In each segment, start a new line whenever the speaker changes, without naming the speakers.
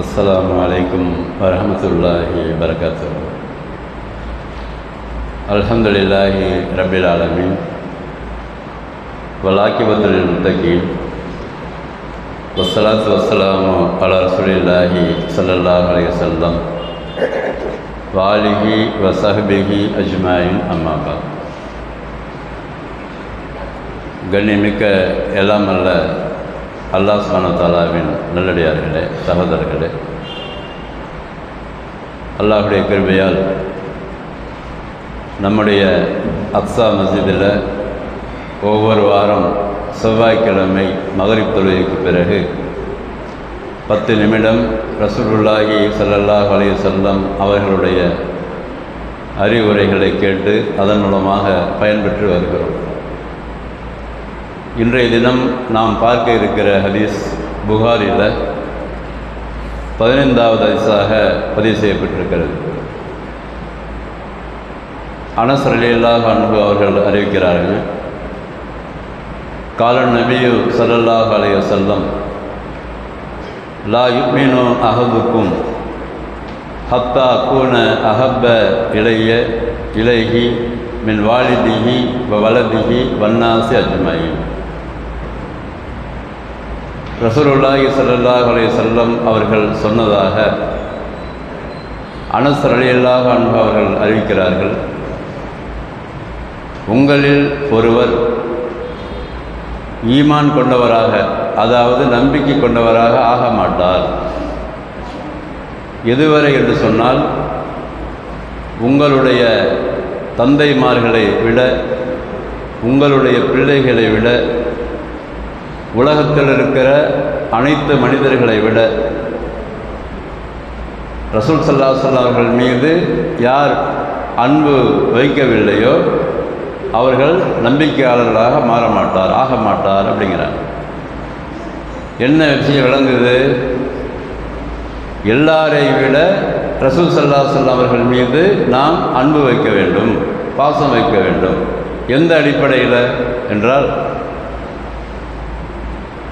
அஸ்லாம் வலைக்கும் வரமத்துல்லாஹி வரகாத்து அலமதுல்லாஹி ரபில் ஆலமின் வலாக்கிபத்துல் முத்தகீன் வசலாத்து வசலாமு அலா ரசூலில்லாஹி சல்லாஹ் அலையசல்லம் வாலிஹி வசஹபிஹி அஜ்மாயின் அம்மாபா கண்ணிமிக்க எல்லாம் அல்ல அல்லாஹ் சுபான தாலாவின் நல்லடியார்களே சகோதரர்களே. அல்லாஹுடைய கிருபையால் நம்முடைய அக்ஸா மஸ்ஜிதில் ஒவ்வொரு வாரம் செவ்வாய்க்கிழமை மகரிப் தொழுகைக்கு பிறகு பத்து நிமிடம் ரசூலுல்லாஹி ஸல்லல்லாஹு அலைஹி செல்லம் அவர்களுடைய அறிவுரைகளை கேட்டு அதன் மூலமாக பயன்பெற்று வருகிறோம். இன்றைய தினம் நாம் பார்க்க இருக்கிற ஹதீஸ் புகாரில் பதினைந்தாவது ஹதீஸாக பதிவு செய்யப்பட்டிருக்கிறது. அனசர் அலில்லாஹ் அன்பு அவர்கள் அறிவிக்கிறார்கள் காலன் நபியு சல்லல்லாஹ் அலைய செல்லம் லா யுக்மினு அஹதுக்கும் ஹத்தா கூன அகப்ப இளைய இலகி மின் வாலிதிகி வலதிகி வன்னாசி அஜ்மாயின். ரசூலுல்லாஹி சல்லாஹ் அலே செல்லம் அவர்கள் சொன்னதாக அனஸ் அலியல்லாக அன்பு அவர்கள் அறிவிக்கிறார்கள். உங்களில் ஒருவர் ஈமான் கொண்டவராக அதாவது நம்பிக்கை கொண்டவராக ஆக மாட்டார். எதுவரை என்று சொன்னால் உங்களுடைய தந்தைமார்களை விட உங்களுடைய பிள்ளைகளை விட உலகத்தில் இருக்கிற அனைத்து மனிதர்களை விட ரசூல் சல்லாசல் அவர்கள் மீது யார் அன்பு வைக்கவில்லையோ அவர்கள் நம்பிக்கையாளர்களாக மாற மாட்டார் ஆக மாட்டார் அப்படிங்கிறார் என்ன விஷயம் விளங்குது? எல்லாரை விட ரசூல் சல்லாசல் அவர்கள் மீது நாம் அன்பு வைக்க வேண்டும் பாசம் வைக்க வேண்டும். எந்த அடிப்படையில்? என்றால்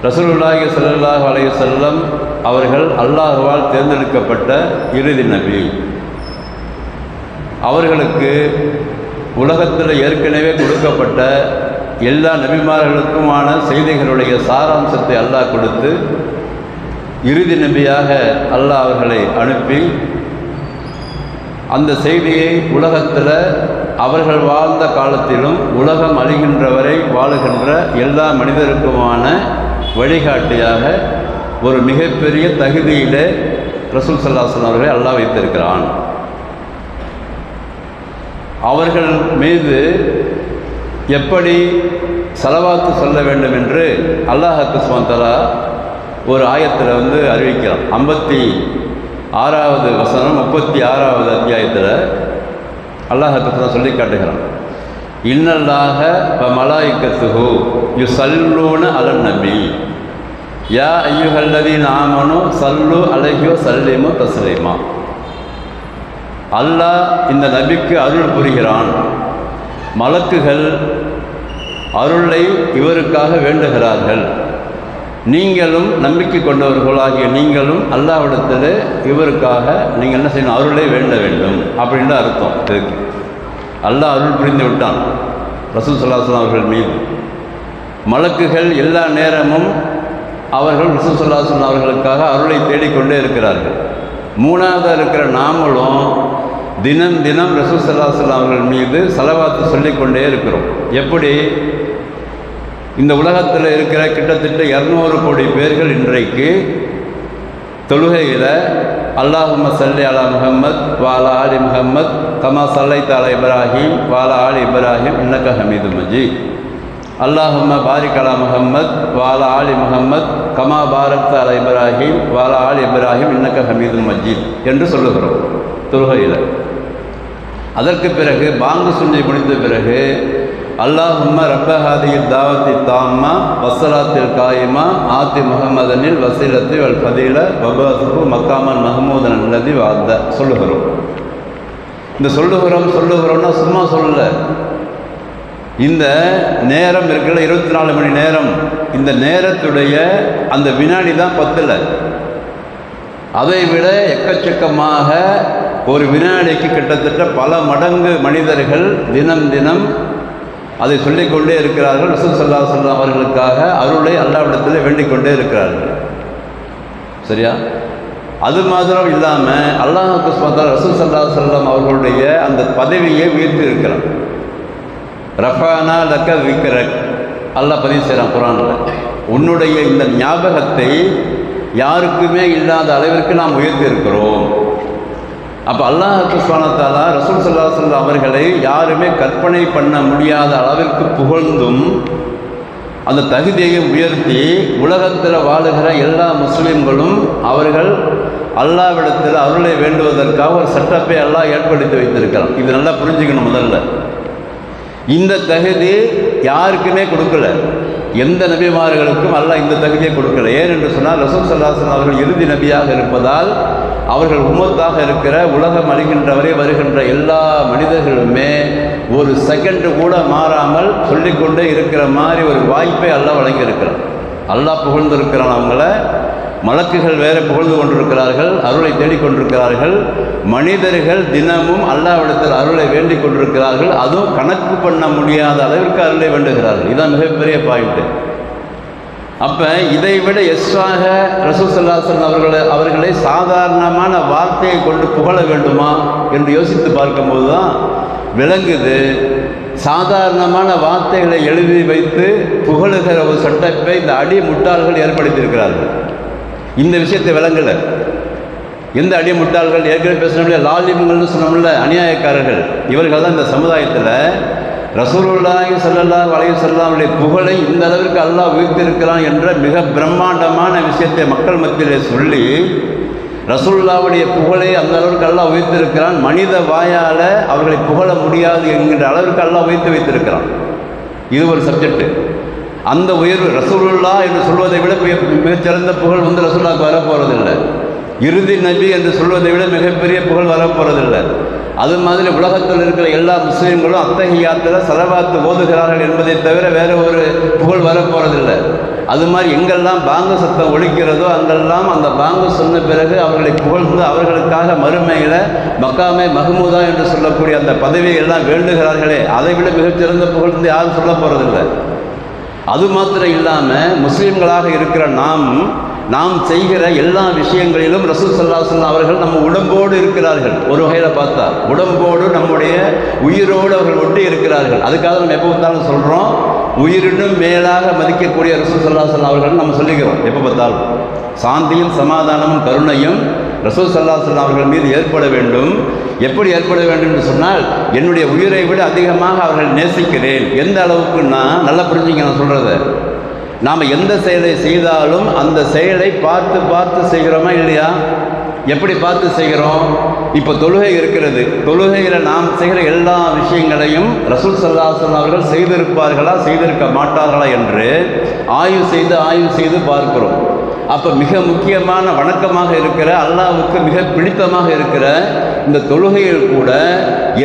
ரசூலுல்லாஹி சல்லாஹ் அலைய செல்லம் அவர்கள் அல்லாஹுவால் தேர்ந்தெடுக்கப்பட்ட இறுதி நபி. அவர்களுக்கு உலகத்தில் ஏற்கனவே கொடுக்கப்பட்ட எல்லா நபிமார்களுக்குமான செய்திகளுடைய சாராம்சத்தை அல்லாஹ் கொடுத்து இறுதி நபியாக அல்லாஹ் அவர்களை அனுப்பி அந்த செய்தியை உலகத்தில் அவர்கள் வாழ்ந்த காலத்திலும் உலகம் அழிகின்றவரை வாழுகின்ற எல்லா மனிதருக்குமான வழிகாட்டியாக ஒரு மிகப்பெரிய தகுதியிலே ரசூல் சல்லாசன் அவர்களை அல்லாஹ் வைத்திருக்கிறான். அவர்கள் மீது எப்படி செலவாத்து சொல்ல வேண்டும் என்று அல்லாஹத்து சுமந்தலா ஒரு ஆயத்தில் வந்து அறிவிக்கிறான். ஐம்பத்தி ஆறாவது வசனம் முப்பத்தி ஆறாவது அத்தியாயத்தில் அல்லாஹத்து சொல்லி காட்டுகிறான். இன்னல்லாக இப்போ மலாய்க்கத்துகு யு சல்லூன அலன் நபி. யா ஐயுகல்லதீன் ஆமனு சல்லு அழகியோ சல்லிமோ தஸ்லீமா. அல்லாஹ் இந்த நபிக்கு அருள் புரிகிறான். மலக்குகள் அருளை இவருக்காக வேண்டுகிறார்கள். நீங்களும் நம்பிக்கை கொண்டவர்களாகிய நீங்களும் அல்லாவிடத்தில் இவருக்காக நீங்கள் என்ன செய்யணும்? அருளை வேண்ட வேண்டும். அப்படின்னு அர்த்தம். இதுக்கு. அல்லாஹ் அருள் புரிந்து விட்டான். ரசூல் சல்லாஹலாம் அவர்கள் மீது. மலக்குகள் எல்லா நேரமும் அவர்கள் ரசூல் சல்லாஹலாம் அவர்களுக்காக அருளை தேடிக்கொண்டே இருக்கிறார்கள். மூணாவதாக இருக்கிற நாமளும் தினம் தினம் ரசூல் சல்லாஹலாம் அவர்கள் மீது செலவாத்து சொல்லிக்கொண்டே இருக்கிறோம். எப்படி? இந்த உலகத்தில் இருக்கிற கிட்டத்தட்ட இரநூறு கோடி பேர்கள் இன்றைக்கு தொழுகையில் அல்லாஹும சல்லி அலா முஹம்மத் வாலா ஆலி முஹம்மத் கமா சல்லை தாலா இப்ராஹிம் வாலா ஆலி இப்ராஹிம் இன்னக்க ஹமீது மஜி அல்லாஹும பாரிக் அலா முஹம்மத் வாலா ஆலி முஹம்மத் கமா பாரத் அலா இப்ராஹிம் வாலா ஆலி இப்ராஹிம் இன்னக்க ஹமீது மஜீத் என்று சொல்லுகிறோம் தொழுகையில். அதற்கு பிறகு பாங்கு சுண்ணி முடிந்த பிறகு அல்லாஹும்ம ரப்பஹாதியில் தாவத்தி தாம்மா வசலாத்தில் காயிமா ஆத்தி முகமதனில் வசீலத்தி வல் ஃபதீல வபாசுகு மக்காமன் மஹமூதன் அல்லதி வாத்த சொல்லுகிறோம். இந்த சொல்லுகிறோம் சொல்லுகிறோம்னா சும்மா சொல்லலை. இந்த நேரம் இருக்கிற இருபத்தி நாலு மணி நேரம். இந்த நேரத்துடைய அந்த வினாடி தான் பத்தில். அதை விட எக்கச்சக்கமாக ஒரு வினாடிக்கு கிட்டத்தட்ட பல மடங்கு மனிதர்கள் தினம் தினம் அதை சொல்லிக்கொண்டே இருக்கிறார்கள். ரசூல் சல்லா சொல்லம் அவர்களுக்காக அருளை அல்லாவிடத்தில் வேண்டிக் கொண்டே இருக்கிறார்கள். சரியா? அது மாத்திரம் இல்லாமல் அல்லாஹுக்கு சுமத்தால் ரசூல் சல்லா சொல்லம் அவர்களுடைய அந்த பதவியை உயர்த்தி இருக்கிறான் ரஃபானா லக்க விக்கரக் அல்லாஹ் பதிவு செய்கிறான் குரானில். உன்னுடைய இந்த ஞாபகத்தை யாருக்குமே இல்லாத அளவிற்கு நாம் உயர்த்தி இருக்கிறோம். அப்போ அல்லாஹு சுவானத்தாலா ரசூல் சல்லா சொல்ல அவர்களை யாருமே கற்பனை பண்ண முடியாத அளவிற்கு புகழ்ந்தும் அந்த தகுதியை உயர்த்தி உலகத்தில் வாழுகிற எல்லா முஸ்லீம்களும் அவர்கள் அல்லாவிடத்தில் அருளை வேண்டுவதற்காக ஒரு செட்டப்பை அல்லா ஏற்படுத்தி வைத்திருக்கலாம் இது நல்லா புரிஞ்சுக்கணும் முதல்ல. இந்த தகுதி யாருக்குமே கொடுக்கல. எந்த நபிமார்களுக்கும் அல்லாஹ் இந்த தகுதியை கொடுக்கல. ஏன் என்று சொன்னால் ரசூல் சல்லாசன் அவர்கள் இறுதி நபியாக இருப்பதால் அவர்கள் உம்மத்தாக இருக்கிற உலகம் அழிகின்றவரை வருகின்ற எல்லா மனிதர்களுமே ஒரு செகண்டு கூட மாறாமல் சொல்லிக்கொண்டே இருக்கிற மாதிரி ஒரு வாய்ப்பை அல்லாஹ் வழங்கியிருக்கிறான். அல்லாஹ் புகழ்ந்திருக்கிறான் அவங்கள. மலக்குகள் வேற புகழ்ந்து கொண்டிருக்கிறார்கள் அருளை தேடிக்கொண்டிருக்கிறார்கள் மனிதர்கள் தினமும் அல்லாவிடத்தில் அருளை வேண்டிக் கொண்டிருக்கிறார்கள். அதுவும் கணக்கு பண்ண முடியாத அளவிற்கு அருளை வேண்டுகிறார்கள். இதுதான் மிகப்பெரிய பாயிண்ட்டு அப்போ இதை விட எஸ்வாக ரசூசல்லாசன் அவர்களை அவர்களை சாதாரணமான வார்த்தையை கொண்டு புகழ வேண்டுமா என்று யோசித்து பார்க்கும்போது தான் விளங்குது. சாதாரணமான வார்த்தைகளை எழுதி வைத்து புகழுகிற ஒரு சட்டப்பை இந்த அடி முட்டாள்கள் ஏற்படுத்தியிருக்கிறார்கள். இந்த விஷயத்தை விளங்கலை. எந்த அடி முட்டாள்கள் ஏற்கனவே பேசணும்ல லாலிம்கள்னு சொன்னோம்ல அநியாயக்காரர்கள். இவர்கள் தான் இந்த சமுதாயத்தில் ரசூலுல்லாஹி ஸல்லல்லாஹு அலைஹி வஸல்லமுடைய புகழை இந்த அளவிற்கு அல்லாஹ் உயர்த்திருக்கிறான் என்ற மிக பிரம்மாண்டமான விஷயத்தை மக்கள் மத்தியிலே சொல்லி ரசூல்லாவுடைய புகழை அந்த அளவிற்கு அல்லாஹ் உயர்த்திருக்கிறான் மனித வாயால் அவர்களை புகழ முடியாது என்கின்ற அளவிற்கு அல்லாஹ் உயர்த்தி வைத்திருக்கிறான். இது ஒரு சப்ஜெக்ட் அந்த உயர்வு ரசூலுல்லா என்று சொல்வதை விட மிக- மிகச்சிறந்த புகழ் வந்து ரசூல்லாவுக்கு வரப்போகிறதில்லை இறுதி நபி என்று சொல்வதை விட மிகப்பெரிய புகழ் வரப்போறதில்லை. அது மாதிரி உலகத்தில் இருக்கிற எல்லா முஸ்லீம்களும் அத்தகையாத்தில் செலவாத்து ஓதுகிறார்கள் என்பதை தவிர வேறு ஒரு புகழ் வரப்போறதில்லை. அது மாதிரி எங்கெல்லாம் பாங்கு சத்தம் ஒழிக்கிறதோ அங்கெல்லாம் அந்த பாங்கு சொன்ன பிறகு அவர்களை புகழ்ந்து அவர்களுக்காக மறுமையில் மக்காமே மஹமூதா என்று சொல்லக்கூடிய அந்த பதவியை எல்லாம் வேண்டுகிறார்களே அதை விட மிகச்சிறந்த புகழ் வந்து யாரும் சொல்ல போகிறதில்லை அது மாத்திரம் இல்லாமல் முஸ்லீம்களாக இருக்கிற நாம் நாம் செய்கிற எல்லா விஷயங்களிலும் ரசூல் சல்லாஹ் அவர்கள் நம்ம உடம்போடு இருக்கிறார்கள். ஒரு வகையில் பார்த்தா உடம்போடு நம்முடைய உயிரோடு அவர்கள் ஒட்டி இருக்கிறார்கள். அதுக்காக நம்ம எப்போ பார்த்தாலும் சொல்கிறோம் உயிரினும் மேலாக மதிக்கக்கூடிய ரசூல் சல்லாஹ் அவர்கள் நம்ம சொல்லிக்கிறோம். எப்போ பார்த்தாலும் சாந்தியும் சமாதானமும் கருணையும் ரசூல் சல்லாஹ் அவர்கள் மீது ஏற்பட வேண்டும். எப்படி ஏற்பட வேண்டும் என்று சொன்னால் என்னுடைய உயிரை விட அதிகமாக அவர்கள் நேசிக்கிறேன். எந்த அளவுக்குன்னா நல்லா புரிஞ்சுங்க நான் சொல்கிறத நாம் எந்த செயலை செய்தாலும் அந்த செயலை பார்த்து பார்த்து செய்கிறோமா இல்லையா? எப்படி பார்த்து செய்கிறோம்? இப்போ தொழுகை இருக்கிறது. தொழுகையில் நாம் செய்கிற எல்லா விஷயங்களையும் ரசூல் சல்லாசன் அவர்கள் செய்திருப்பார்களா செய்திருக்க மாட்டார்களா என்று ஆய்வு செய்து ஆய்வு செய்து பார்க்கிறோம். அப்போ மிக முக்கியமான வணக்கமாக இருக்கிற அல்லாஹ்வுக்கு மிக பிடித்தமாக இருக்கிற இந்த தொழுகையில் கூட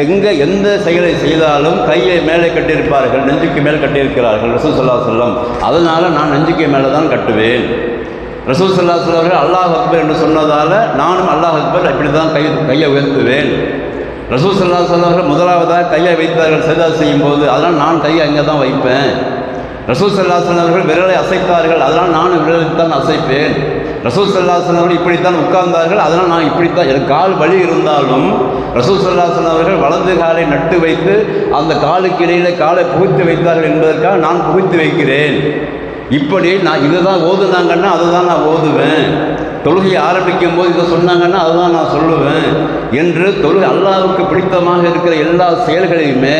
எங்கே எந்த செயலை செய்தாலும் கையை மேலே கட்டியிருப்பார்கள் நெஞ்சுக்கு மேல் கட்டியிருக்கிறார்கள் ரசூல் சல்லா சொல்லம் அதனால் நான் நெஞ்சுக்கு மேலே தான் கட்டுவேன். ரசூல் சல்லா அவர்கள் அல்லாஹ் அக்பர் என்று சொன்னதால் நானும் அல்லாஹ் அக்பர் இப்படி தான் கை கையை உயர்த்துவேன். ரசூல் சல்லா அவர்கள் முதலாவதாக கையை வைத்தார்கள் சஜா செய்யும் போது அதனால் நான் கையை அங்கே தான் வைப்பேன். ரசூல் சல்லாசன் சொன்னவர்கள் விரலை அசைத்தார்கள் அதனால் நானும் விரலைத்தான் அசைப்பேன். ரசூல் சல்லாசன் அவர்கள் இப்படித்தான் உட்கார்ந்தார்கள். அதனால் நான் இப்படித்தான் எனக்கு கால் வலி இருந்தாலும் ரசூல் சல்லாசன் அவர்கள் வலது காலை நட்டு வைத்து அந்த காலுக்கு இடையில காலை புகுத்து வைத்தார்கள் என்பதற்காக நான் புகுத்து வைக்கிறேன். இப்படி நான் இதுதான் ஓதுனாங்கன்னா அதை தான் நான் ஓதுவேன். தொழுகையை ஆரம்பிக்கும் போது இதை சொன்னாங்கன்னா அதுதான் நான் சொல்லுவேன் என்று தொழுகை அல்லாவுக்கு பிடித்தமாக இருக்கிற எல்லா செயல்களையுமே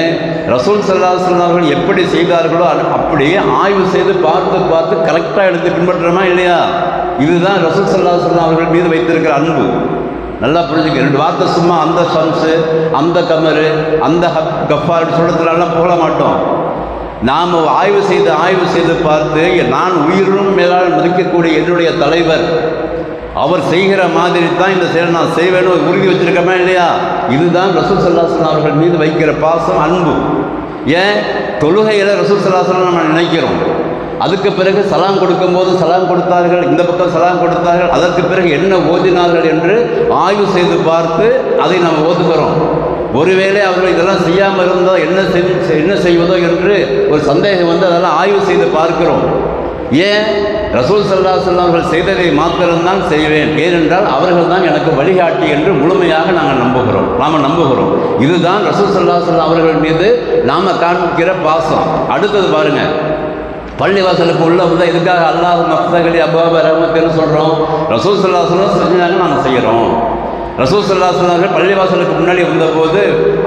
ரசூல் சல்லாஹ் அவர்கள் எப்படி செய்தார்களோ அப்படியே ஆய்வு செய்து பார்த்து பார்த்து கரெக்டாக எடுத்து பின்பற்றுறோமா இல்லையா? இதுதான் ரசூல் சல்லாஹ் அவர்கள் மீது வைத்திருக்கிற அன்பு. நல்லா புரிஞ்சுக்க ரெண்டு வார்த்தை சும்மா அந்த சம்ஸு அந்த கமரு அந்த ஹப் கஃபார் சொல்கிறதுலாம் புகழ மாட்டோம். நாம் ஆய்வு செய்து ஆய்வு செய்து பார்த்து நான் உயிரும் மேலால் மதிக்கக்கூடிய என்னுடைய தலைவர். அவர் செய்கிற மாதிரி தான் இந்த செயல் நான் செய்வேன்னு உறுதி வச்சிருக்கோமா இல்லையா? இதுதான் ரசூல் சல்லாஸ்லாம் அவர்கள் மீது வைக்கிற பாசம் அன்பு. ஏன்? தொழுகையில் ரசூல் சல்லாஸ்லாம் நம்ம நினைக்கிறோம். அதுக்கு பிறகு சலாம் கொடுக்கும்போது சலாம் கொடுத்தார்கள் இந்த பக்கம் சலாம் கொடுத்தார்கள் அதற்கு பிறகு என்ன ஓதினார்கள் என்று ஆய்வு செய்து பார்த்து அதை நாம் ஓதுகிறோம். ஒருவேளை அவர்கள் இதெல்லாம் செய்யாமல் இருந்தால் என்ன செய் என்ன செய்வதோ என்று ஒரு சந்தேகம் வந்து அதெல்லாம் ஆய்வு செய்து பார்க்கிறோம். ஏன்? ரசூல் சல்லா சொல்லம் அவர்கள் செய்ததை மாத்திரம்தான் செய்வேன். ஏனென்றால் அவர்கள் தான் எனக்கு வழிகாட்டி என்று முழுமையாக நாங்கள் நம்புகிறோம். நாம் நம்புகிறோம். இதுதான் ரசூல் சல்லா சொல்லம் அவர்கள் மீது நாம் காண்பிக்கிற பாசம். அடுத்தது பாருங்க. பள்ளிவாசலுக்கு உள்ள வந்து இதுக்காக அல்லாஹ் மஃதகலி அபாப ரஹமத்துன்னு சொல்கிறோம் ரசூல் சல்லா சொல்லம் செஞ்சாங்க நாங்கள் செய்கிறோம் ரசூல் சல்லா பள்ளிவாசலுக்கு முன்னாடி வந்தபோது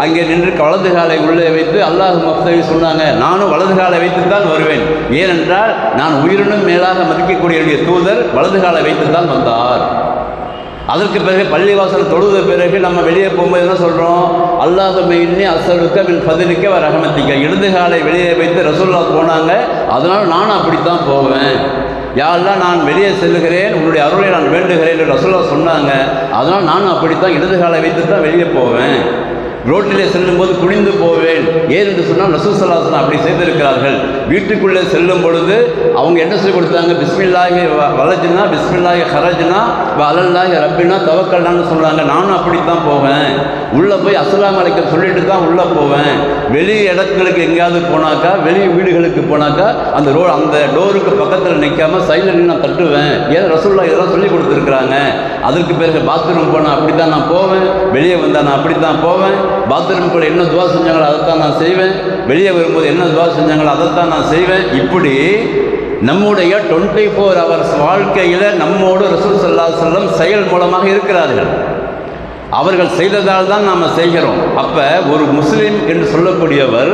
அங்கே நின்று வலது காலை உள்ளே வைத்து அல்லாஹ் மஃதவி சொன்னாங்க நானும் வலது காலை வைத்து தான் வருவேன். ஏனென்றால் நான் உயிரினும் மேலாக மதிக்கக்கூடிய என்னுடைய தூதர் வலது காலை வைத்து தான் வந்தார். அதற்கு பிறகு பள்ளிவாசல் தொழுத பிறகு நம்ம வெளியே போகும்போது என்ன சொல்கிறோம் அல்லாஹுமே இன்னி அசலுக்க மின் பதிலுக்க வர ரஹமத்திக்க. இடது காலை வெளியே வைத்து ரசூல்லா போனாங்க. அதனால் நானும் அப்படித்தான் போவேன். யாரெல்லாம் நான் வெளியே செல்லுகிறேன். உன்னுடைய அருளை நான் வேண்டுகிறேன் என்று ரசூல்லா சொன்னாங்க. அதனால் நானும் அப்படித்தான் இடது காலை வைத்து தான் வெளியே போவேன். ரோட்டிலே செல்லும்போது குனிந்து போவேன். ஏன் என்று சொன்னால் ரசூசல்லாசன் அப்படி செய்திருக்கிறார்கள். வீட்டுக்குள்ளே செல்லும் பொழுது அவங்க என்ன சொல்லி கொடுத்தாங்க? பிஸ்மில்லாஹி வ- வலஜினா பிஸ்மில்லாஹி ஹரஜினா அலல்லாஹி ரப்பினா தவக்கல்லான்னு சொல்கிறாங்க நானும் அப்படித்தான் போவேன். உள்ளே போய் அசலாம் அலைக்கும் சொல்லிட்டு தான் உள்ளே போவேன். வெளி இடங்களுக்கு எங்கேயாவது போனாக்கா வெளி வீடுகளுக்கு போனாக்கா அந்த ரோ அந்த டோருக்கு பக்கத்தில் நிற்காம சைடில் நின்று நான் தட்டுவேன். ஏன்? ரசூல்லா இதெல்லாம் சொல்லி கொடுத்துருக்குறாங்க. அதற்கு பிறகு பாத்ரூம் போனால் அப்படி தான் நான் போவேன். வெளியே வந்தால் நான் அப்படி தான் போவேன். பாத்ரூம் கூட என்ன துவா செஞ்சாங்களோ அதைத்தான் நான் செய்வேன். வெளியே வரும்போது என்ன துவா செஞ்சாங்களோ அதைத்தான் நான் செய்வேன். இப்படி நம்முடைய டுவெண்ட்டி ஃபோர் ஹவர்ஸ் வாழ்க்கையில் நம்மோடு ரசூல் சல்லா செல்லம் செயல் மூலமாக இருக்கிறார்கள். அவர்கள் செய்ததால் தான் நாம் செய்கிறோம். அப்போ ஒரு முஸ்லீம் என்று சொல்லக்கூடியவர்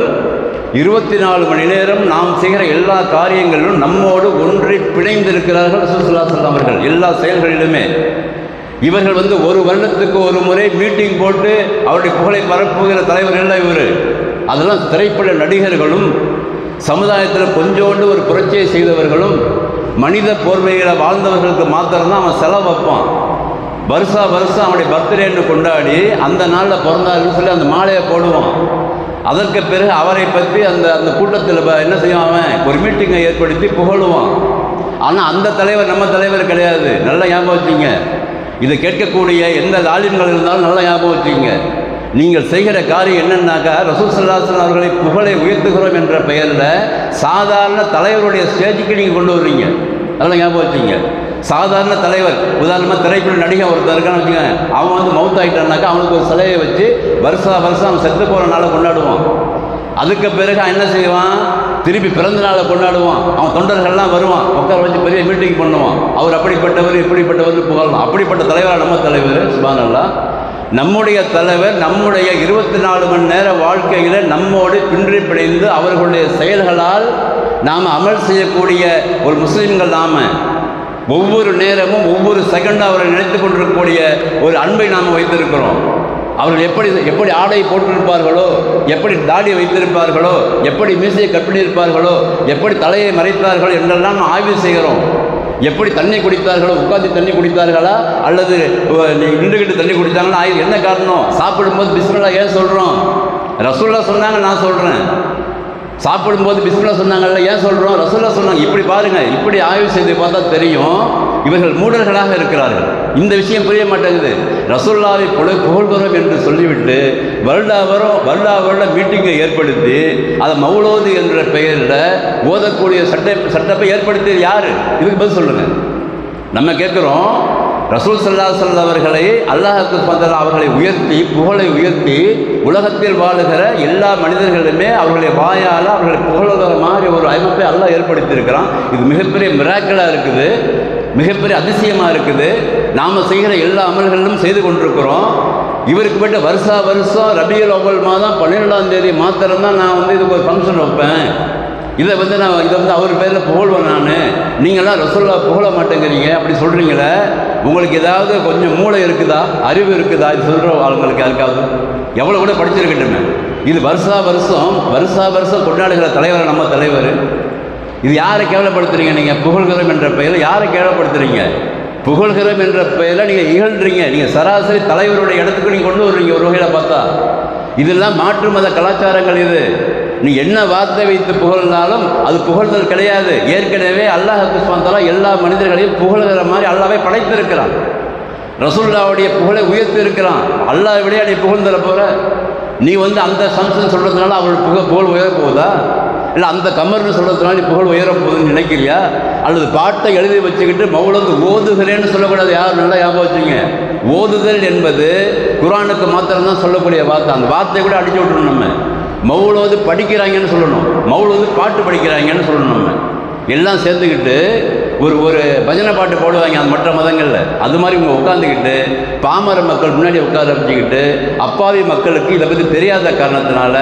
இருபத்தி நாலு மணி நேரம் நாம் செய்கிற எல்லா காரியங்களிலும் நம்மோடு ஒன்றி பிணைந்திருக்கிறார்கள் ரசூல் சல்லா செல்லம் அவர்கள். எல்லா செயல்களிலுமே. இவர்கள் வந்து ஒரு வருடத்துக்கு ஒரு முறை மீட்டிங் போட்டு அவருடைய புகழை பரப்புகிற தலைவர் இல்லை இவர்? அதெல்லாம் திரைப்பட நடிகர்களும் சமுதாயத்தில் கொஞ்சோண்டு ஒரு புரட்சியை செய்தவர்களும் மனித போர்வைகளை வாழ்ந்தவர்களுக்கு மாத்திரம்தான் அவன் செலவு வைப்பான். வருஷா வருஷம் அவனுடைய பர்த்டேன்னு கொண்டாடி அந்த நாளில் பிறந்தாருன்னு சொல்லி அந்த மாலையை போடுவான். அதற்கு பிறகு அவரை பற்றி அந்த அந்த கூட்டத்தில் என்ன செய்வான் அவன்? ஒரு மீட்டிங்கை ஏற்படுத்தி புகழுவான். ஆனால் அந்த தலைவர் நம்ம தலைவர் கிடையாது. நல்லா ஞாபகம் வச்சுங்க. இதை கேட்கக்கூடிய எந்த லாலிம்கள் இருந்தாலும் நல்லா ஞாபகம் வச்சுக்கோங்க. நீங்கள் செய்கிற காரியம் என்னன்னாக்கா ரசூல் சல்லாசன் அவர்களை புகழை உயர்த்துகிறோம் என்ற பெயரில் சாதாரண தலைவருடைய ஸ்டேஜுக்கு நீங்கள் கொண்டு வர்றீங்க. நல்லா ஞாபகம் வச்சுங்க சாதாரண தலைவர் உதாரணமாக திரைப்பட நடிகை ஒருத்தர் இருக்கான்னு வச்சுக்கோங்க. அவன் வந்து மவுத் ஆகிட்டான்னாக்கா அவனுக்கு ஒரு சிலையை வச்சு வருஷா வருஷம் அவன் செத்து போகிற நாளை கொண்டாடுவான். அதுக்கு பிறகு என்ன செய்வான்? திருப்பி பிறந்த நாளை கொண்டாடுவான். அவன் தொண்டர்கள்லாம் வருவான். உட்கார வச்சு பெரிய மீட்டிங் பண்ணுவான். அவர் அப்படிப்பட்டவர் இப்படிப்பட்டவர் புகழலாம். அப்படிப்பட்ட தலைவராக நம்ம தலைவர்? சுபானல்லா. நம்முடைய தலைவர் நம்முடைய இருபத்தி நாலு மணி நேர வாழ்க்கையில் நம்மோடு பின்றி பிணைந்து அவர்களுடைய செயல்களால் நாம் அமல் செய்யக்கூடிய ஒரு முஸ்லீம்கள் நாம் ஒவ்வொரு நேரமும் ஒவ்வொரு செகண்டும் அவரை நினைத்து கொண்டிருக்கக்கூடிய ஒரு அன்பை நாம் வைத்திருக்கிறோம். அவர்கள் எப்படி எப்படி ஆடை போட்டிருப்பார்களோ எப்படி தாடி வைத்திருப்பார்களோ எப்படி மீசையை கட்டியிருப்பார்களோ எப்படி தலையை மறைத்தார்களோ என்றெல்லாம் நாம் ஆய்வு செய்கிறோம். எப்படி தண்ணி குடித்தார்களோ உட்காந்து தண்ணி குடித்தார்களா அல்லது நின்றுகிட்டு நீ தண்ணி குடித்தாங்களா ஆய்வு என்ன காரணம்? சாப்பிடும்போது பிஸ்மில்லா ஏன் சொல்கிறோம் ரசூல்லா சொன்னாங்க நான் சொல்கிறேன் சாப்பிடும்போது பிஸ்மில்லா சொன்னாங்கல்ல ஏன் சொல்கிறோம் ரசூல்லா சொன்னாங்க இப்படி பாருங்கள் இப்படி ஆய்வு செய்து பார்த்தா தெரியும் இவர்கள் மூடர்களாக இருக்கிறார்கள். இந்த விஷயம் புரிய மாட்டேங்குது. ரசூல்லாவை புகழ் புகழ்கிறோம் என்று சொல்லிவிட்டு வருடா வரும் வருடா வருடம் மீட்டிங்கை ஏற்படுத்தி அதை மௌலோது என்ற பெயரில் ஓதக்கூடிய சட்ட சட்டப்பை ஏற்படுத்தியது யார்? இதுக்கு பதில் சொல்லுங்கள் நம்ம கேட்குறோம் ரசூல் சல்லா சல்லா அவர்களை அல்லாஹுக்கு சொந்தல் அவர்களை உயர்த்தி புகழை உயர்த்தி உலகத்தில் வாழுகிற எல்லா மனிதர்களுமே அவர்களுடைய வாயால் அவர்களை புகழுகிற மாதிரி ஒரு அமைப்பை அல்லாஹ் ஏற்படுத்தியிருக்கிறான். இது மிகப்பெரிய மிராக்கலாக இருக்குது. மிகப்பெரிய அதிசயமாக இருக்குது. நாம் செய்கிற எல்லா அமல்களிலும் செய்து கொண்டிருக்கிறோம். இவருக்கு போய்ட்டு வருஷா வருஷம் ரபியல் ஒவ்வொரு மாதம் பன்னிரெண்டாம் தேதி மாத்திரம்தான் நான் வந்து இதுக்கு ஒரு ஃபங்க்ஷன் வைப்பேன். இதை வந்து நான் இதை வந்து அவர் பேரில் புகழ்வேன் நான். நீங்களாம் ரசோல்லா புகழ மாட்டேங்கிறீங்க. அப்படி சொல்கிறீங்களே உங்களுக்கு ஏதாவது கொஞ்சம் மூளை இருக்குதா? அறிவு இருக்குதா? இது சொல்கிற ஆளுங்களுக்கு யாருக்காவது? எவ்வளோ கூட படிச்சிருக்கட்டுமே. இது வருஷா வருஷம் வருஷா வருஷம் கொண்டாடுகிற தலைவர் நம்ம தலைவர். இது யாரை கேவலப்படுத்துறீங்க? நீங்கள் புகழ்கிறோம் என்ற பெயரில் யாரை கேவலப்படுத்துறீங்க? புகழ்கிறோம் என்ற பெயரில் நீங்கள் இகழ்றீங்க. நீங்கள் சராசரி தலைவருடைய இடத்துக்கு நீங்கள் கொண்டு வர்றீங்க ஒரு வகையில் பார்த்தா. இதெல்லாம் மாற்று மத கலாச்சாரங்கள் இது. நீ என்ன வார்த்தை வைத்து புகழ்ந்தாலும் அது புகழ்தல் கிடையாது. ஏற்கனவே அல்லாஹ் குஸ்மாந்தாலா எல்லா மனிதர்களையும் புகழ்கிற மாதிரி அல்லாவே படைத்திருக்கிறான். ரசூல்லாவுடைய புகழை உயர்த்தி இருக்கிறான் அல்லாஹ் விடையா நீ புகழ்ந்துட போகிற நீ வந்து அந்த சம்சன் சொல்கிறதுனால அவள் புகழ் புகழ் உயர போகுதா? இல்லை அந்த கமர்னு சொல்கிறதுனால நீ புகழ் உயரப்போகுதுன்னு நினைக்கிறியா? அல்லது பாட்டை எழுதி வச்சுக்கிட்டு மௌலந்து ஓதுகிறேன்னு சொல்லக்கூடாது. யார் நல்லா ஞாபகம் வச்சுங்க ஓதுதல் என்பது குரானுக்கு மாத்திரம்தான் சொல்லக்கூடிய வார்த்தை. அந்த வார்த்தையை கூட அடிச்சு விட்டுணும் நம்ம. மௌலோது படிக்கிறாங்கன்னு சொல்லணும். மௌலோது பாட்டு படிக்கிறாங்கன்னு சொல்லணும் நம்ம. எல்லாம் சேர்ந்துக்கிட்டு ஒரு ஒரு பஜனை பாட்டு போடுவாங்க அந்த மற்ற மதங்களில். அது மாதிரி இவங்க உட்காந்துக்கிட்டு பாமர மக்கள் முன்னாடி உட்கார வச்சுக்கிட்டு அப்பாவி மக்களுக்கு இதை பற்றி தெரியாத காரணத்தினால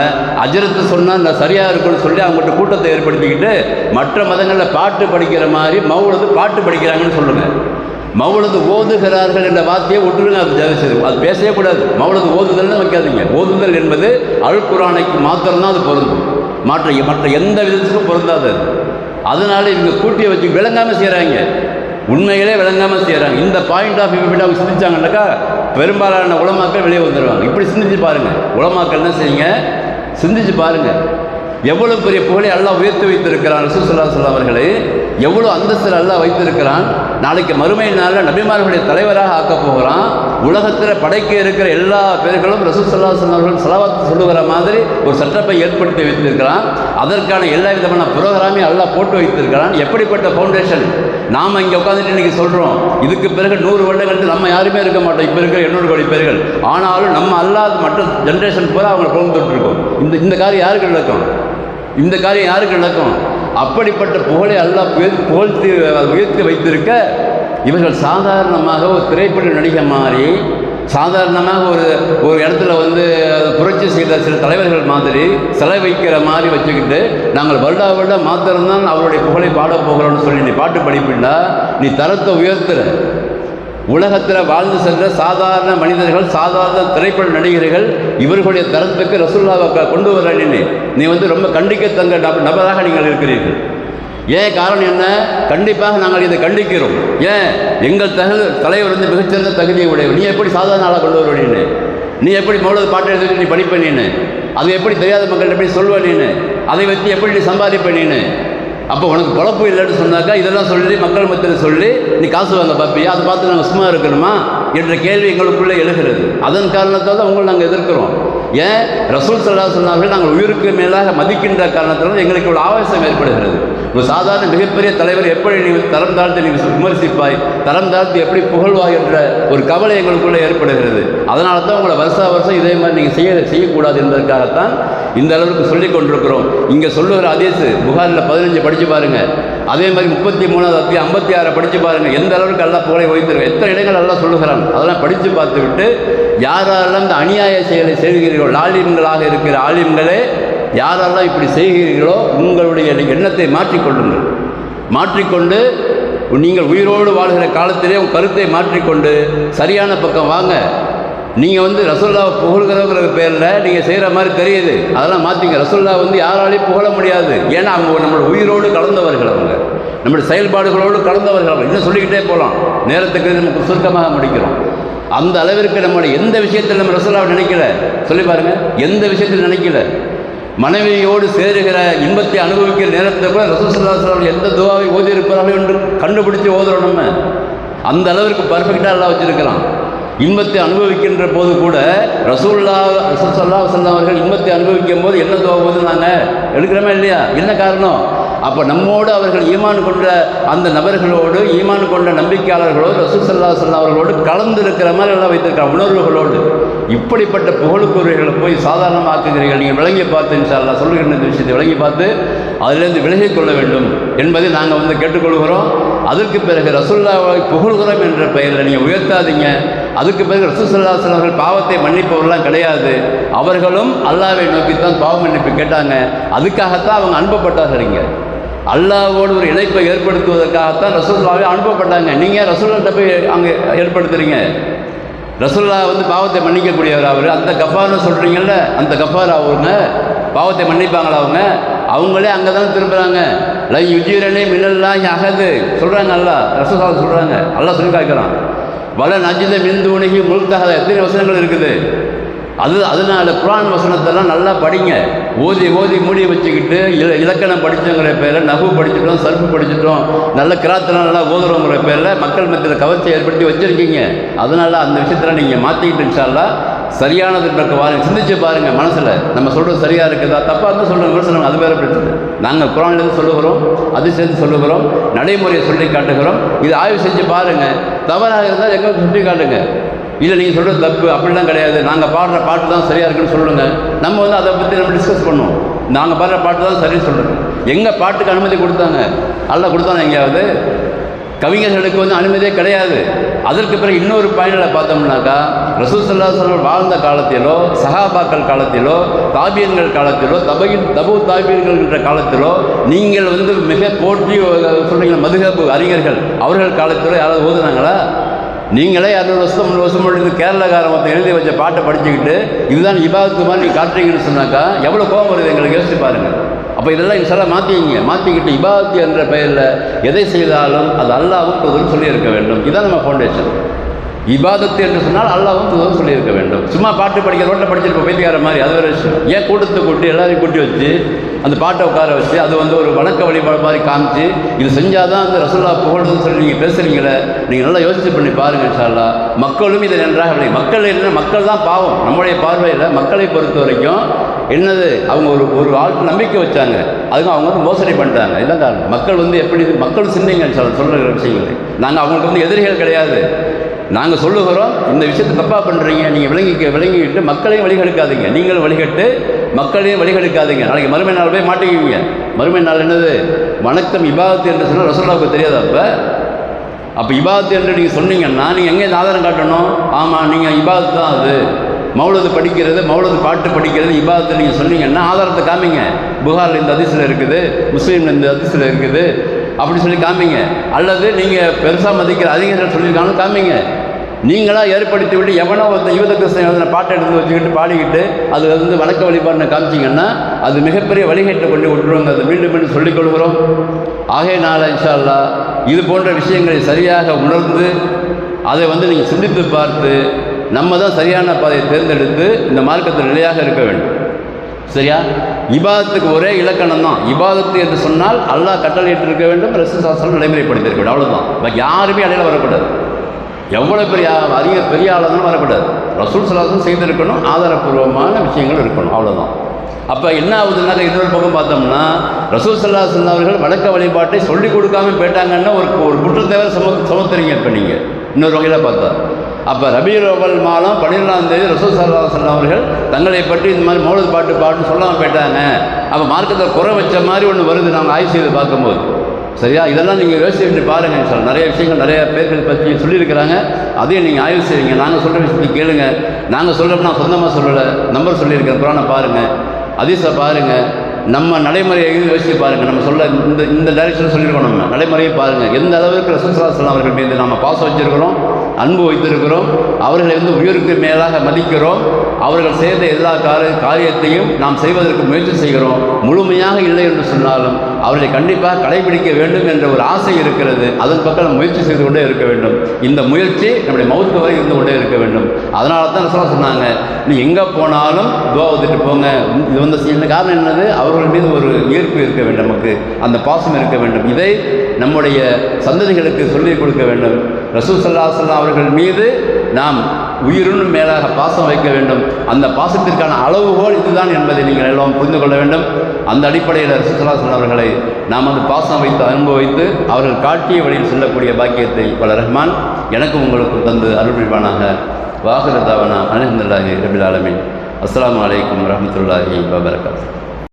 அஜரத்தை சொன்னால் நான் சரியாக இருக்கும்னு சொல்லி அவங்கள்ட்ட கூட்டத்தை ஏற்படுத்திக்கிட்டு மற்ற மதங்களில் பாட்டு படிக்கிற மாதிரி மவுளது பாட்டு படிக்கிறாங்கன்னு சொல்லுங்கள் மவுளது ஓதுகிறார்கள் என்ற வார்த்தையை விட்டுருங்க அது ஜெயசரி அது பேசவே கூடாது. மவுளது ஓதுதல்னு வைக்காதீங்க. ஓதுதல் என்பது அல் குரானைக்கு மாத்திரம்தான் அது பொருந்தும். மற்ற மற்ற எந்த விதத்துக்கும் பொருந்தாது அது. அதனால இவங்க கூட்டியை வச்சு விளங்காமல் செய்கிறாங்க உண்மைகளே விளங்காமல் செய்கிறாங்க இந்த பாயிண்ட் ஆஃப் வியூ அவங்க சிந்திச்சாங்கன்னாக்கா பெரும்பாலான உலமாக்கள் வெளியே வந்துடுவாங்க இப்படி சிந்திச்சு பாருங்கள் உலமாக்கள் என்ன செய்யுங்க? சிந்திச்சு பாருங்கள் எவ்வளோ பெரிய புகழை எல்லாம் உயர்த்தி வைத்திருக்கிறான் ரசூசல்லா சொல்லா அவர்களை. எவ்வளோ அந்தஸ்தில் எல்லாம் வைத்திருக்கிறான்? நாளைக்கு மறுமை நாளில் நபிமார்களுடைய தலைவராக ஆக்கப் போகிறான். உலகத்தில் படைக்க இருக்கிற எல்லா பேர்களும் ரசூசல்லா அவர்கள் செலவாத்து சொல்லுகிற மாதிரி ஒரு சட்டப்பை ஏற்படுத்தி வைத்திருக்கிறான். அதற்கான எல்லா விதமான புரோகிராமையும் எல்லாம் போட்டு வைத்திருக்கிறான். எப்படிப்பட்ட ஃபவுண்டேஷன் நாம் இங்கே உட்காந்துட்டு இன்றைக்கி சொல்கிறோம் இதுக்கு பிறகு நூறு வருடங்களுக்கு நம்ம யாருமே இருக்க மாட்டோம். இப்போ இருக்கிற எண்ணூறு கோடி பேர்கள். ஆனாலும் நம்ம அல்லாத மற்ற ஜென்ரேஷன் பூரா அவங்களை புகழ்ந்துட்டு இருக்கோம். இந்த இந்த காரியம் யாருக்கு நடக்கும்? இந்த காரியம் யாருக்கு நடக்கும்? அப்படிப்பட்ட புகழை அல்லாஹ் புகழ்த்தி உயர்த்தி வைத்திருக்க இவர்கள் சாதாரணமாக ஒரு திரைப்பட நடிகை மாதிரி சாதாரணமாக ஒரு ஒரு இடத்துல வந்து புரட்சி செய்த சில தலைவர்கள் மாதிரி சிலை வைக்கிற மாதிரி வச்சுக்கிட்டு நாங்கள் வருடா வருடம் மாத்திரம்தான் அவருடைய புகழை பாடப் போகிறோம்னு சொல்லி நீ பாட்டு படிப்பின்னா நீ தரத்தை உயர்த்துற. உலகத்தில் வாழ்ந்து சென்ற சாதாரண மனிதர்கள் சாதாரண திரைப்பட நடிகர்கள் இவர்களுடைய தரத்துக்கு ரசூல்லாவை க- கொண்டு வர நீ நீ வந்து ரொம்ப கண்டிக்கத்தங்க நபராக நீங்கள் இருக்கிறீர்கள். ஏன் காரணம் என்ன? கண்டிப்பாக நாங்கள் இதை கண்டிக்கிறோம். ஏன்? எங்கள் தகவல் தலைவர் வந்து மிகச்சிறந்த தகுதியை உடையவர். நீ எப்படி சாதாரண ஆளாக கொண்டு வருவ நீ எப்படி மௌலது பாட்டு எழுதி நீ படிப்ப நீனு அது எப்படி தெரியாத மக்கள் எப்படி சொல்வ நீனு அதை வச்சு எப்படி நீ சம்பாதிப்ப நீனு அப்போ உனக்கு பொழப்பு இல்லைன்னு சொன்னாக்கா இதெல்லாம் சொல்லி மக்கள் மத்தியில் சொல்லி நீ காசு வாங்க பார்ப்பியா அதை பார்த்து நாங்கள் சும்மா இருக்கணுமா? என்ற கேள்வி எங்களுக்குள்ளே எழுகிறது. அதன் காரணத்தால் தான் உங்களை நாங்கள் எதிர்க்கிறோம். ஏன்? ரசூல் சல்லா சொன்னார்கள் நாங்கள் உயிருக்கு மேலாக மதிக்கின்ற காரணத்தால் எங்களுக்கு இவ்வளோ ஆவேசம் ஏற்படுகிறது. ஒரு சாதாரண மிகப்பெரிய தலைவர் எப்படி நீ தரம் தாழ்த்தி நீ விமர்சிப்பாய்? தரம் தாழ்த்தி எப்படி புகழ்வாய் என்ற ஒரு கவலை எங்களுக்குள்ளே ஏற்படுகிறது. அதனால தான் உங்களை வருஷா வருஷம் இதே மாதிரி நீங்கள் செய்ய செய்யக்கூடாது என்பதற்காகத்தான் இந்த அளவுக்கு சொல்லிக் கொண்டிருக்கிறோம். இங்கே சொல்லுகிற அதேசு புகாரில் பதினஞ்சு படித்து பாருங்கள் அதே மாதிரி முப்பத்தி மூணாவது அத்தி ஐம்பத்தி ஆறை படித்து பாருங்கள் எந்த அளவுக்கு எல்லாம் புகழை வைத்திருக்க எத்தனை இடங்கள் எல்லாம் சொல்லுகிறான்? அதெல்லாம் படித்து பார்த்து விட்டு யாரெல்லாம் இந்த அநியாய செயலை செய்கிறீர்களோ ஆலிம்களாக இருக்கிற ஆலிம்களே யாரெல்லாம் இப்படி செய்கிறீர்களோ உங்களுடைய எண்ணத்தை மாற்றிக்கொள்ளுங்கள் மாற்றிக்கொண்டு நீங்கள் உயிரோடு வாழ்கிற காலத்திலே உங்கள் கருத்தை மாற்றிக்கொண்டு சரியான பக்கம் வாங்க. நீங்கள் வந்து ரசோல்லாவை புகழ்கிறவங்கிற பேரில் நீங்கள் செய்கிற மாதிரி தெரியுது. அதெல்லாம் மாற்றிங்க ரசோல்லா வந்து யாராலையும் புகழ முடியாது. ஏன்னா அவங்க நம்மளோட உயிரோடு கலந்தவர்கள் அவங்க. நம்மளுடைய செயல்பாடுகளோடு கலந்தவர்கள் அவங்க. இன்னும் சொல்லிக்கிட்டே போகலாம் நேரத்துக்கு நமக்கு சுருக்கமாக முடிக்கிறோம். அந்த அளவிற்கு நம்மளுடைய எந்த விஷயத்தில் நம்ம ரசோல்லாவை நினைக்கல? சொல்லி பாருங்கள் எந்த விஷயத்தில் நினைக்கல? மனைவியோடு சேருகிற இன்பத்தை அனுபவிக்கிற நேரத்தில் கூட ரசூசல்லாஸ்லாம் எந்த துவாவை ஓதி இருப்பார்கள் என்று கண்டுபிடிச்சு ஓதுறோம் நம்ம. அந்த அளவிற்கு பர்ஃபெக்டாக எல்லாம் வச்சுருக்கலாம் இன்பத்தை அனுபவிக்கின்ற போது கூட ரசூல்லா ரசூல்லா வசல்லாம் அவர்கள் இன்பத்தை அனுபவிக்கும் போது என்ன தோகும் போது நாங்கள் எடுக்கிறோமே இல்லையா? என்ன காரணம்? அப்போ நம்மோடு அவர்கள் ஈமான் கொண்ட அந்த நபர்களோடு ஈமான் கொண்ட நம்பிக்கையாளர்களோடு ரசூல் சல்லா சல்லா அவர்களோடு கலந்து இருக்கிற மாதிரி எல்லாம் வைத்திருக்கிற உணர்வுகளோடு இப்படிப்பட்ட புகழுக்குரியர்களை போய் சாதாரணமாக்குகிறீர்கள். நீங்கள் விளங்கி பார்த்து இன்ஷால்லா சொல்லுகின்ற இந்த விஷயத்தை விளங்கி பார்த்து அதிலிருந்து விலகிக் கொள்ள வேண்டும் என்பதை நாங்கள் வந்து கேட்டுக்கொள்கிறோம். அதற்கு பிறகு ரசுல்லாவை புகழ்கிறோம் என்ற பெயரில் நீங்கள் உயர்த்தாதீங்க. அதுக்கு பிறகு ரசூசல்லாசன் அவர்கள் பாவத்தை மன்னிப்பவர்கள்லாம் கிடையாது. அவர்களும் அல்லாவை நோக்கித்தான் பாவ மன்னிப்பு கேட்டாங்க. அதுக்காகத்தான் அவங்க அனுப்பப்பட்டார்கள் இங்கே. அல்லாவோடு ஒரு இணைப்பை ஏற்படுத்துவதற்காகத்தான் ரசூல்லாவே அனுப்பப்பட்டாங்க. நீங்கள் ரசூல்லாட்ட போய் அங்கே ஏற்படுத்துறீங்க? ரசூல்லா வந்து பாவத்தை மன்னிக்கக்கூடியவர் அவர். அந்த கஃபார்னு சொல்கிறீங்கல்ல அந்த கஃபார் அவங்க பாவத்தை மன்னிப்பாங்களா அவங்க? அவங்களே அங்கே தான் திரும்புகிறாங்க லை யுஜீரனே மின்னல்லாம் அகது சொல்கிறாங்க அல்லா ரசூல்லா சொல்கிறாங்க அல்லாஹ் சொல்லி காய்க்கிறான் வள நஜித உணகி முழுத்தகத எத்தனை வசனங்கள் இருக்குது? அது அதனால குரான் வசனத்தெல்லாம் நல்லா படிங்க. ஓதி ஓதி மூடி வச்சுக்கிட்டு இல இலக்கணம் படித்தோங்கிற பேரில் நகு படிச்சிட்டோம் சர்ப்பு படிச்சிட்டோம் நல்ல கிராத்தெல்லாம் நல்லா ஓதுறோங்கிற பேரில் மக்கள் மத்தியில் கவர்ச்சி ஏற்படுத்தி வச்சுருக்கீங்க. அதனால் அந்த விஷயத்தில் நீங்கள் மாற்றிக்கிட்டு இன்ஷால்லா சரியானது இருக்க பாருங்க சிந்திச்சு பாருங்கள் மனசில். நம்ம சொல்கிறது சரியாக இருக்குதா? தப்பாக இருந்தால் சொல்கிற விமர்சனம் அது வேறு பிரச்சனை. நாங்கள் குரான்லேருந்து சொல்லுகிறோம் அது சேர்ந்து சொல்லுகிறோம் நடைமுறையை சொல்லி காட்டுகிறோம். இது ஆய்வு செஞ்சு பாருங்கள் தவறாக இருந்தால் எங்கே சுட்டி காட்டுங்க. இல்லை நீங்கள் சொல்கிறது தப்பு அப்படிலாம் கிடையாது. நாங்கள் பாடுற பாட்டு தான் சரியாக இருக்குன்னு சொல்லுங்கள் நம்ம வந்து அதை பற்றி நம்ம டிஸ்கஸ் பண்ணுவோம். நாங்கள் பாடுற பாட்டு தான் சரின்னு சொல்லுங்கள் எங்கள் பாட்டுக்கு அனுமதி கொடுத்தாங்க? அல்ல கொடுத்தாங்க எங்கேயாவது? கவிஞர்களுக்கு வந்து அனுமதியே கிடையாது. அதற்கு பிறகு இன்னொரு பயணிகளை பார்த்தோம்னாக்கா ரசூசல்லா வாழ்ந்த காலத்திலோ சஹாபாக்கள் காலத்திலோ தாபியன்கள் காலத்திலோ தபையின் தபு தாபியன்கள் என்ற காலத்திலோ நீங்கள் வந்து மிக போற்றி சொல்கிறீங்க மதுகபு அறிஞர்கள் அவர்கள் காலத்திலோ யாராவது ஓதுனாங்களா? நீங்களே இரநூறு வருஷம் முந்நூறு வருஷம் முடிந்து கேரளக்காரன் மொத்தம் எழுதி வச்ச பாட்டை படிச்சுக்கிட்டு இதுதான் இபாதத்து மாதிரி நீங்கள் காட்டுறீங்கன்னு சொன்னாக்கா எவ்வளோ கோபம் வருது எங்களுக்கு? யோசிச்சு பாருங்கள் அப்போ இதெல்லாம் இன்ஷால்லா மாற்றிங்க மாற்றிக்கிட்டு இபாதத்து என்ற பெயரில் எதை செய்தாலும் அது அல்லாவும் தூதரும் சொல்லியிருக்க வேண்டும். இதுதான் நம்ம ஃபவுண்டேஷன் இபாதத்து என்று சொன்னால் அல்லாவும் தூதரும் சொல்லியிருக்க வேண்டும். சும்மா பாட்டு படிக்க ரோட்டில் படிச்சிருப்போம் பைத்தியார மாதிரி அது ஒரு விஷயம். ஏன் கூட்டத்தை கூட்டி எல்லாரையும் கூட்டி வச்சு அந்த பாட்டை உட்கார வச்சு அது வந்து ஒரு வணக்க வழிபாடு மாதிரி காமிச்சு இது செஞ்சால் தான் அந்த ரசோல்லா புகழ்றதுன்னு சொல்லி நீங்கள் பேசுகிறீங்களே நீங்கள் நல்லா யோசிச்சு பண்ணி பாருங்கள் இன்ஷால்லா மக்களும் இதை நன்றாக மக்கள் என்ன மக்கள் தான் பாவம். நம்முடைய பார்வையில் மக்களை பொறுத்த வரைக்கும் என்னது? அவங்க ஒரு ஒரு ஆளுக்கு நம்பிக்கை வச்சாங்க. அதுக்கு அவங்க வந்து மோசடி பண்ணிட்டாங்க. இதான் காரணம் மக்கள் வந்து எப்படி மக்கள் சிந்தைங்கன்னு சொல்ல சொல்கிற விஷயங்கள். நாங்கள் அவங்களுக்கு வந்து எதிரிகள் கிடையாது. நாங்கள் சொல்லுகிறோம் இந்த விஷயத்தை தப்பாக பண்ணுறீங்க நீங்கள் விளங்கிக்க விளங்கிக்கிட்டு மக்களையும் வழிகெடுக்காதீங்க. நீங்களும் வழிகட்டு மக்களையும் வழிகெடுக்காதீங்க. நாளைக்கு மறுமை நாள் போய் மாட்டிக்குவீங்க. மறுமை நாள் என்னது? வணக்கம் இபாதத்து என்று சொன்னால் ரசோல்லாவுக்கு தெரியாது அப்போ? அப்போ இபாதத்து என்று நீங்கள் சொன்னீங்கன்னா நீங்கள் எங்கே ஆதாரம் காட்டணும்? ஆமாம் நீங்கள் இபாதத்து தான் அது. மௌலது படிக்கிறது மௌலது பாட்டு படிக்கிறது இபாதத்தை நீங்கள் சொன்னீங்கன்னா ஆதாரத்தை காமிங்க? புகாரில் இந்த அதிசயில் இருக்குது முஸ்லீமில் இந்த அதிசயில் இருக்குது அப்படி சொல்லி காமிங்க. அல்லது நீங்கள் பெருசாக மதிக்கிற அதிகாரிகள் சொல்லியிருக்காங்க காமிங்க. நீங்களாக ஏற்படுத்தி விட்டு எவனோ ஒருத்தன் யூத கிருஷ்ணன் எழுதின பாட்டை எடுத்து வச்சுக்கிட்டு பாடிக்கிட்டு அது வந்து வணக்க வழிபாடுன்னு காமிச்சிங்கன்னா அது மிகப்பெரிய வழிகேட்டை கொண்டு விட்டுருவாங்க. அதை மீண்டும் மீண்டும் சொல்லிக்கொள்கிறோம் ஆகையினால இன்ஷா அல்லாஹ் இது போன்ற விஷயங்களை சரியாக உணர்ந்து அதை வந்து நீங்கள் சிந்தித்து பார்த்து நம்ம தான் சரியான பாதையை தேர்ந்தெடுத்து இந்த மார்க்கத்தில் நிலையாக இருக்க வேண்டும். சரியா? இபாதத்துக்கு ஒரே இலக்கணம் தான் இபாதத்து என்று சொன்னால் அல்லாஹ் கட்டளையிட்டு இருக்க வேண்டும் ரசூல் சாஸ்திரம் நடைமுறைப்படுத்தியிருக்க வேண்டும். அவ்வளோதான் இப்போ யாருமே இடையில வரக்கூடாது. எவ்வளோ பெரிய அதிக பெரிய ஆளுங்களும் வரக்கூடாது. ரசூல் சலாசம் செய்திருக்கணும் ஆதாரப்பூர்வமான விஷயங்கள் இருக்கணும். அவ்வளோதான் அப்போ என்ன ஆகுதுன்னாக்க இன்னொரு பக்கம் பார்த்தோம்னா ரசூல் சல்லாஹன் அவர்கள் வழக்க வழிபாட்டை சொல்லிக் கொடுக்காம போயிட்டாங்கன்னா ஒரு ஒரு குற்றத்தேவை சம சமத்துறீங்க இப்போ நீங்கள் இன்னொரு வகையில் பார்த்தா. அப்போ ரபீர் அவல் மாதம் பன்னிரெண்டாம் தேதி ரசூல் சல்லாஹன் அவர்கள் தங்களை பற்றி இந்த மாதிரி மௌலது பாட்டு பாட்டுன்னு சொல்லாமல் போயிட்டாங்க. அப்போ மார்க்கத்தில் குறை வச்ச மாதிரி ஒன்று வருது. நாங்கள் ஆய்வு செய்து பார்க்கும்போது. சரியா? இதெல்லாம் நீங்கள் யோசிச்சு பாருங்கள் சார் நிறைய விஷயங்கள் நிறைய பேர்கள் பற்றி சொல்லியிருக்கிறாங்க. அதையும் நீங்கள் ஆய்வு செய்வீங்க நாங்கள் சொல்கிற விஷயத்தை கேளுங்க. நாங்கள் சொல்கிறப்ப நான் சொந்தமாக சொல்லலை. நம்பர் சொல்லியிருக்கேன் குரானை பாருங்கள் அதிசை பாருங்கள் நம்ம நடைமுறையை யோசிச்சு பாருங்கள் நம்ம சொல்ல இந்த இந்த டைரக்ஷனில் சொல்லியிருக்கோம் நம்ம. நடைமுறையை பாருங்கள் எந்த அளவுக்கு ரசூசலாசலம் அவர்கள் மீது நம்ம பாசம் வச்சுருக்கிறோம்? அன்பு வைத்திருக்கிறோம். அவர்களை வந்து உயிருக்கு மேலாக மதிக்கிறோம். அவர்கள் செய்த எல்லா கார காரியத்தையும் நாம் செய்வதற்கு முயற்சி செய்கிறோம். முழுமையாக இல்லை என்று சொன்னாலும் அவர்களை கண்டிப்பாக கடைபிடிக்க வேண்டும் என்ற ஒரு ஆசை இருக்கிறது. அதன் பக்கம் நம்ம முயற்சி செய்து கொண்டே இருக்க வேண்டும். இந்த முயற்சி நம்முடைய மௌத்து வரை இருந்து கொண்டே இருக்க வேண்டும். அதனால தான் சொல்ல சொன்னாங்க நீ எங்கே போனாலும் துவா ஊத்திட்டு போங்க. இது வந்து இந்த காரணம் என்னது? அவர்கள் மீது ஒரு ஈர்ப்பு இருக்க வேண்டும் நமக்கு. அந்த பாசம் இருக்க வேண்டும். இதை நம்முடைய சந்ததிகளுக்கு சொல்லிக் கொடுக்க வேண்டும். ரசூல் சல்லா அவர்கள் மீது நாம் உயிருடன் மேலாக பாசம் வைக்க வேண்டும். அந்த பாசத்திற்கான அளவுகோல் இதுதான் என்பதை நீங்கள் எல்லாம் புரிந்து கொள்ள வேண்டும். அந்த அடிப்படையில் ரசூசல்லாசன் அவர்களை நாம் அந்த பாசம் வைத்து அனுபவித்து அவர்கள் காட்டிய வழியில் செல்லக்கூடிய பாக்கியத்தை பல ரஹ்மான் எனக்கும் உங்களுக்கும் தந்து அருள்வானாக வாகரதாவனா அலமதுல்லாஹி ரபில் ஆலமின். அஸ்லாம் வலைக்கம் வரமத்துல்லாஹி வபரகாத்து